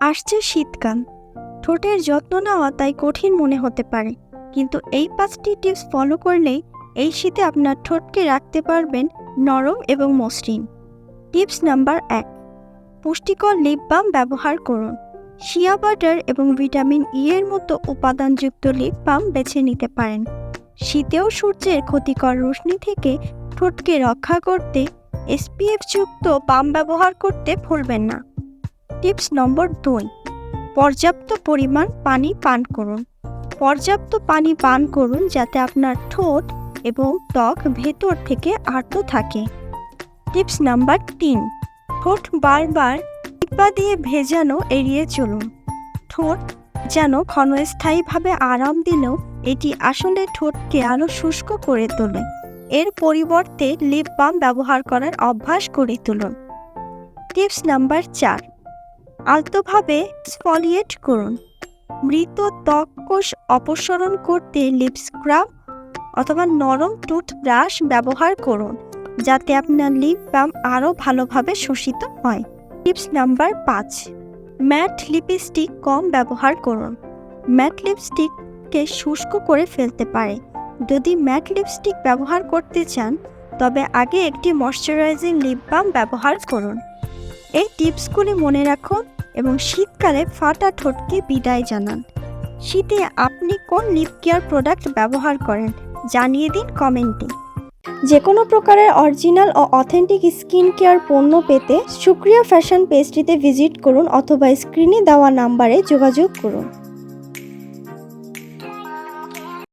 আসছে শীতকাল। ঠোঁটের যত্ন নেওয়া তাই কঠিন মনে হতে পারে। কিন্তু এই পাঁচটি টিপস ফলো করলেই এই শীতে আপনার ঠোঁটকে রাখতে পারবেন নরম এবং মসৃণ। টিপস নাম্বার এক, পুষ্টিকর লিপ বাম ব্যবহার করুন। শিয়া বাটার এবং ভিটামিন ই এর মতো উপাদানযুক্ত লিপ বাম বেছে নিতে পারেন। শীতেও সূর্যের ক্ষতিকর রশ্মি থেকে ঠোঁটকে রক্ষা করতে এসপিএফ যুক্ত বাম ব্যবহার করতে ভুলবেন না। টিপস নম্বর দুই। পর্যাপ্ত পরিমাণ পানি পান করুন। পর্যাপ্ত পানি পান করুন যাতে আপনার ঠোঁট এবং ত্বক ভেতর থেকে আর্ত থাকে। টিপস নাম্বার তিন। ঠোঁট বারবার টিপা দিয়ে ভেজানো এড়িয়ে চলুন। ঠোঁট যেন ক্ষণস্থায়ীভাবে আরাম দিলেও এটি আসলে ঠোঁটকে আরও শুষ্ক করে তোলে। এর পরিবর্তে লিপ বাম ব্যবহার করার অভ্যাস করে তুলুন। টিপস নাম্বার চার। আলতোভাবে স্ফলিয়েট করুন। মৃত ত্বক কোষ অপসারণ করতে লিপ স্ক্রাব অথবা নরম টুথব্রাশ ব্যবহার করুন, যাতে আপনার লিপ বাম আরও ভালোভাবে শোষিত হয়। টিপস নাম্বার পাঁচ, ম্যাট লিপস্টিক কম ব্যবহার করুন। ম্যাট লিপস্টিককে শুষ্ক করে ফেলতে পারে। যদি ম্যাট লিপস্টিক ব্যবহার করতে চান, তবে আগে একটি ময়শ্চারাইজিং লিপ বাম ব্যবহার করুন। এই টিপসগুলি মনে রাখুন এবং শীতকালে ফাটা ঠোঁটকে বিদায় জানান। শীতে আপনি কোন লিপ কেয়ার প্রোডাক্ট ব্যবহার করেন জানিয়ে দিন কমেন্টে। যে কোনো প্রকারের অরিজিনাল ও অথেন্টিক স্কিন কেয়ার পণ্য পেতে সুক্রিয়া ফ্যাশন পেজটিতে ভিজিট করুন অথবা স্ক্রিনে দেওয়া নাম্বারে যোগাযোগ করুন।